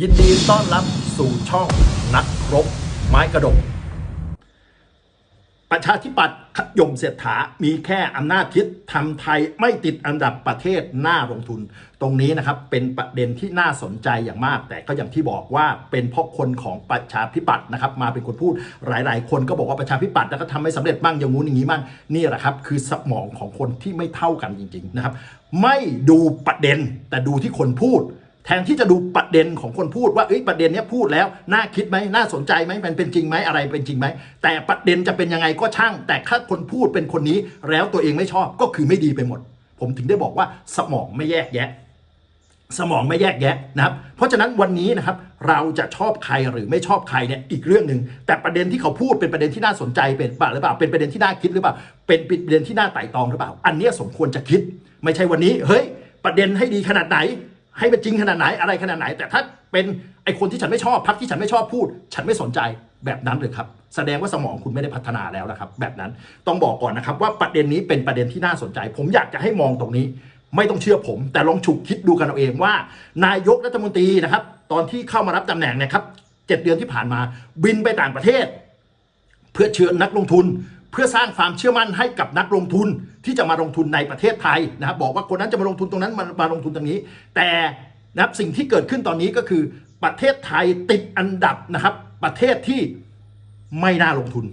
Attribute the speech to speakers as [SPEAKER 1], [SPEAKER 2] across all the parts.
[SPEAKER 1] ยินดีต้อนรับสู่ช่องนักรบไม้กระดก ประชาธิปัตย์ขยมเศรษฐา มีแค่อำนาจคิดทำไทยไม่ติดอันดับประเทศหน่าลงทุน ตรงนี้นะครับเป็นประเด็นที่น่าสนใจอย่างมาก แต่ก็อย่างที่บอกว่าเป็นเพราะคนของประชาธิปัตย์นะครับมาเป็นคนพูดหลาย ๆ คนก็บอกว่าประชาธิปัตย์แล้วก็ทำไม่สำเร็จบ้างอย่างงู้นอย่างนี้บ้างนี่แหละครับคือสมองของคนที่ไม่เท่ากันจริง ๆ นะครับ ไม่ดูประเด็นแต่ดูที่คนพูด แทนที่จะดูประเด็นของคนพูดว่าเอ้ยประเด็นเนี้ยพูดแล้ว น่าคิดไหมน่าสนใจไหมมันเป็นจริงไหมอะไรเป็นจริงไหม แต่ประเด็นจะเป็นยังไงก็ช่าง แต่ถ้าคนพูดเป็นคนนี้ แล้วตัวเองไม่ชอบก็คือไม่ดีไปหมด ผมถึงได้บอกว่าสมองไม่แยกแยะ สมองไม่แยกแยะนะครับ เพราะฉะนั้นวันนี้นะครับเราจะชอบใครหรือไม่ชอบใครเนี่ยอีกเรื่องหนึ่งแต่ประเด็นที่เขาพูดเป็นประเด็นที่น่าสนใจเป็นป่าหรือเปล่าเป็นประเด็นที่น่าคิดหรือเปล่า เป็นประเด็นที่น่าไต่ตองหรือเปล่า อันนี้สมควรจะคิด ไม่ใช่วันนี้เฮ้ยประเด็นให้ดีขนาดไหน ให้มันจริงขนาดไหนอะไรขนาดไหน แต่ถ้าเป็นไอคนที่ฉันไม่ชอบพักที่ฉันไม่ชอบพูด ฉันไม่สนใจแบบนั้นเลยครับ แสดงว่าสมองคุณไม่ได้พัฒนาแล้วนะครับ แบบนั้นต้องบอกก่อนนะครับ ว่าประเด็นนี้เป็นประเด็นที่น่าสนใจ ผมอยากจะให้มองตรงนี้ ไม่ต้องเชื่อผม แต่ลองฉุกคิดดูกันเอาเองว่า นายกรัฐมนตรีนะครับ ตอนที่เข้ามารับตำแหน่งเนะครับเจ็ดเดือนที่ผ่านมา บินไปต่างประเทศ เพื่อเชิญนักลงทุน เพื่อสร้างความเชื่อมั่นให้กับนักลงทุน ที่จะมาลงทุนในประเทศไทยนะครับบอกว่าคนนั้นจะมาลงทุนตรงนั้นมามาลงทุนตรงนี้ แต่นะครับสิ่งที่เกิดขึ้นตอนนี้ก็คือประเทศไทยติดอันดับนะครับ ประเทศที่ไม่น่าลงทุน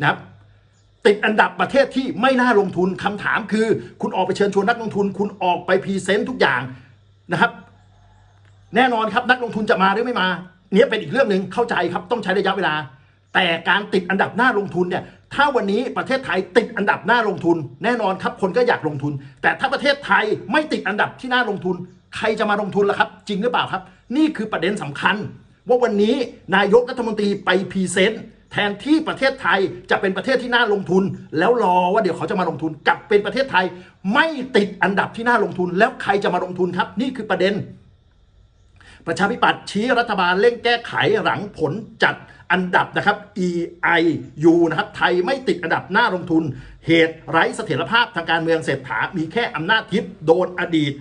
[SPEAKER 1] นะครับติดอันดับประเทศที่ไม่น่าลงทุนคำถามคือ คุณออกไปเชิญชวนนักลงทุน คุณออกไปพรีเซนต์ทุกอย่างนะครับ แน่นอนครับนักลงทุนจะมาหรือไม่มา เนี้ยเป็นอีกเรื่องหนึ่งเข้าใจครับต้องใช้ระยะเวลา แต่การติดอันดับหน้าลงทุนเนี่ย ถ้าวันนี้ประเทศไทยติดอันดับหน้าลงทุน แน่นอนครับคนก็อยากลงทุน แต่ถ้าประเทศไทยไม่ติดอันดับที่น่าลงทุน ใครจะมาลงทุนล่ะครับ จริงหรือเปล่าครับ นี่คือประเด็นสำคัญ ว่าวันนี้นายกรัฐมนตรีไปพรีเซนต์แทนที่ประเทศไทยจะเป็นประเทศที่น่าลงทุน แล้วรอว่าเดี๋ยวเขาจะมาลงทุนกลับเป็นประเทศไทย ไม่ติดอันดับที่น่าลงทุน แล้วใครจะมาลงทุนครับ นี่คือประเด็น ประชาธิปัตย์ชี้รัฐบาลเร่งแก้ไขหลังผลจัดอันดับนะครับ EIU นะครับไทยไม่ติดอันดับหน้าลงทุน เหตุไร้เสถียรภาพทางการเมืองเศรษฐามีแค่อำนาจทิพย์โดนอดีต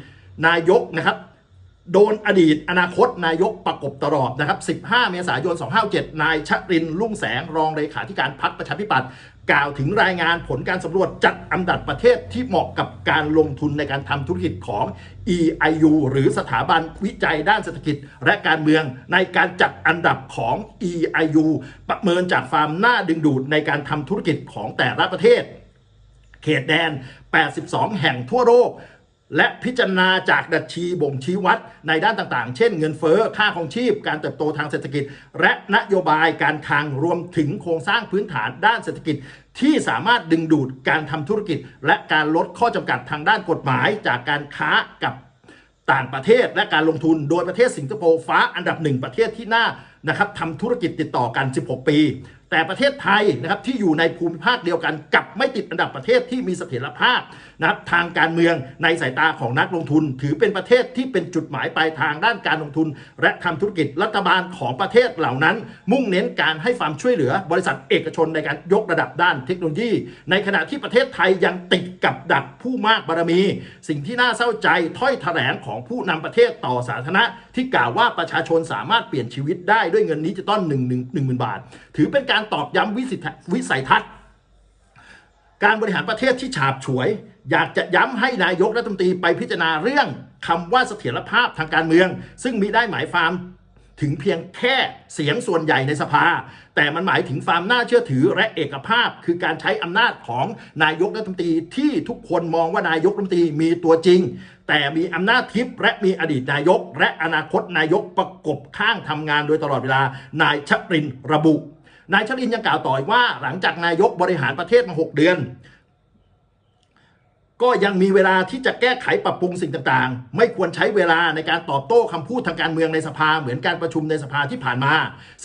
[SPEAKER 1] นายกนะครับ โดนอดีตอนาคตนายกประกบตลอดนะครับ 15 เมษายน 257 นายชรินลุ่งแสงรองเลขาธิการพักประชาธิปัตย์กล่าวถึงรายงานผลการสำรวจจัดอันดับประเทศที่เหมาะกับการลงทุนในการทำธุรกิจของ EIU หรือสถาบันวิจัยด้านเศรษฐกิจและการเมืองในการจัดอันดับของ EIU ประเมินจากความน่าดึงดูดในการทำธุรกิจของแต่ละประเทศ เขตแดน 82 แห่งทั่วโลก และพิจารณาจากดัชีบ่งชี้วัดในด้านต่างๆ เช่นเงินเฟ้อ ค่าของชีพ การเติบโตทางเศรษฐกิจ และนโยบายการคลังรวมถึงโครงสร้างพื้นฐานด้านเศรษฐกิจ ที่สามารถดึงดูดการทำธุรกิจ และการลดข้อจำกัดทางด้านกฎหมาย จากการค้ากับต่างประเทศ และการลงทุนโดยประเทศสิงคโปร์ฟ้าอันดับหนึ่งประเทศที่น่านะครับทำธุรกิจติดต่อกัน 16 ปี แต่ประเทศไทยนะครับที่อยู่ในภูมิภาคเดียวกันกับไม่ติดอันดับประเทศที่มีเสถียรภาพนะครับทางการเมืองในสายตาของนักลงทุน ถือเป็นประเทศที่เป็นจุดหมายปลายทางด้านการลงทุน และทำธุรกิจรัฐบาลของประเทศเหล่านั้น มุ่งเน้นการให้ความช่วยเหลือบริษัทเอกชนในการยกระดับด้านเทคโนโลยี ในขณะที่ประเทศไทยยังติดกับดักผู้มากบารมี สิ่งที่น่าเศร้าใจถ้อยแถลงของผู้นำประเทศต่อสาธารณะ ที่กล่าวว่าประชาชนสามารถเปลี่ยนชีวิตได้ด้วยเงินดิจิตอลหนึ่งหนึ่งหนึ่งหมื่นบาท ถือเป็นการตอกย้ำวิสิทธวิสัยทัศน์ การบริหารประเทศที่ฉาบฉวย อยากจะย้ำให้นายกรัฐมนตรีไปพิจารณาเรื่องคำว่าเสถียรภาพทางการเมือง ซึ่งมีได้หมายความถึงเพียงแค่เสียงส่วนใหญ่ในสภา แต่มันหมายถึงความน่าเชื่อถือและเอกภาพ คือการใช้อำนาจของนายกรัฐมนตรีที่ทุกคนมองว่านายกรัฐมนตรีมีตัวจริง แต่มีอำนาจทิพย์และมีอดีตนายก และอนาคตนายกประกบข้างทำงานโดยตลอดเวลานายชรินระบุ นายชรินยังกล่าวต่ออีกว่า หลังจากนายกบริหารประเทศมา 6 เดือน ก็ยังมีเวลาที่จะแก้ไขปรับปรุงสิ่งต่างๆ ไม่ควรใช้เวลาในการตอบโต้คำพูดทางการเมืองในสภาเหมือนการประชุมในสภาที่ผ่านมา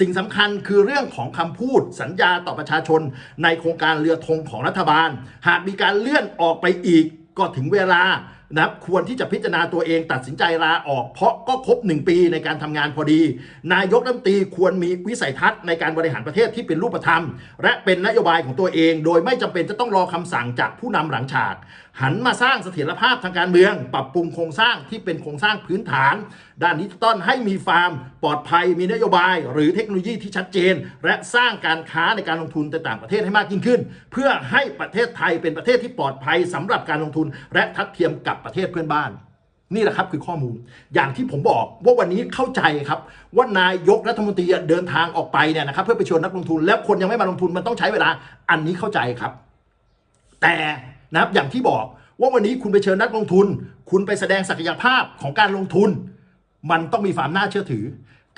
[SPEAKER 1] สิ่งสำคัญคือเรื่องของคำพูดสัญญาต่อประชาชน ในโครงการเรือธงของรัฐบาล หากมีการเลื่อนออกไปอีกก็ถึงเวลา นะครับควรที่จะพิจารณาตัวเองตัดสินใจลาออก เพราะก็ครบ 1 ปีในการทำงานพอดี นายกรัฐมนตรีควรมีวิสัยทัศน์ในการบริหารประเทศที่เป็นรูปธรรม และเป็นนโยบายของตัวเอง โดยไม่จำเป็นจะต้องรอคำสั่งจากผู้นำหลังฉากหันมาสร้างเสถียรภาพทางการเมือง ปรับปรุงโครงสร้างที่เป็นโครงสร้างพื้นฐาน ด้านดิจิตอลให้มีฟาร์ม ปลอดภัยมีนโยบาย หรือเทคโนโลยีที่ชัดเจน และสร้างการค้าในการลงทุนในต่างประเทศให้มากยิ่งขึ้น เพื่อให้ประเทศไทยเป็นประเทศที่ปลอดภัยสำหรับการลงทุน และทัดเทียมกับประเทศเพื่อนบ้านนี่แหละครับคือข้อมูลอย่างที่ผมบอกว่าวันนี้เข้าใจครับ ว่านายกรัฐมนตรีเดินทางออกไปเนี่ยนะครับเพื่อไปชวนนักลงทุน แล้วคนยังไม่มาลงทุนมันต้องใช้เวลาอันนี้เข้าใจครับ แต่ นะครับอย่างที่บอกว่าวันนี้คุณไปเชิญนักลงทุน คุณไปแสดงศักยภาพของการลงทุน มันต้องมีความน่าเชื่อถือ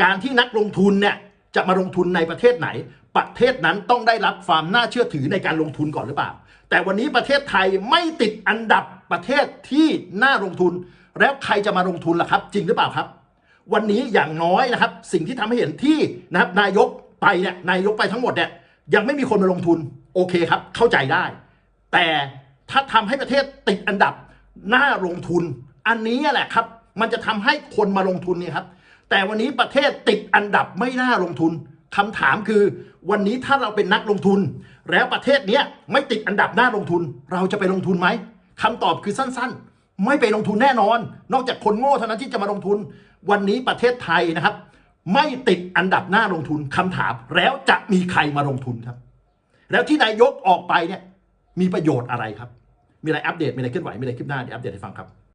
[SPEAKER 1] การที่นักลงทุนเนี่ยจะมาลงทุนในประเทศไหน ประเทศนั้นต้องได้รับความน่าเชื่อถือในการลงทุนก่อนหรือเปล่า แต่วันนี้ประเทศไทยไม่ติดอันดับประเทศที่น่าลงทุน แล้วใครจะมาลงทุนล่ะครับ จริงหรือเปล่าครับ วันนี้อย่างน้อยนะครับ สิ่งที่ทำให้เห็นที่นะครับนายกไปเนี่ยนายกไปทั้งหมดเนี่ยยังไม่มีคนมาลงทุนโอเคครับ เข้าใจได้ แต่ ถ้าทำให้ประเทศติดอันดับน่าลงทุน อันนี้แหละครับ มันจะทำให้คนมาลงทุนเนี่ยครับ แต่วันนี้ประเทศติดอันดับไม่น่าลงทุนคำถามคือ วันนี้ถ้าเราเป็นนักลงทุน แล้วประเทศเนี้ยไม่ติดอันดับน่าลงทุน เราจะไปลงทุนไหมคำตอบคือสั้นๆ ไม่ไปลงทุนแน่นอน นอกจากคนโง่เท่านั้นที่จะมาลงทุน วันนี้ประเทศไทยนะครับ ไม่ติดอันดับน่าลงทุนคำถามแล้วจะมีใครมาลงทุนครับ แล้วที่นายกออกไปเนี่ย มีประโยชน์อะไรครับ มีอะไรอัปเดต มีอะไรเคลื่อนไหว มีอะไรคลิปหน้าเดี๋ยวอัปเดตให้ฟังครับ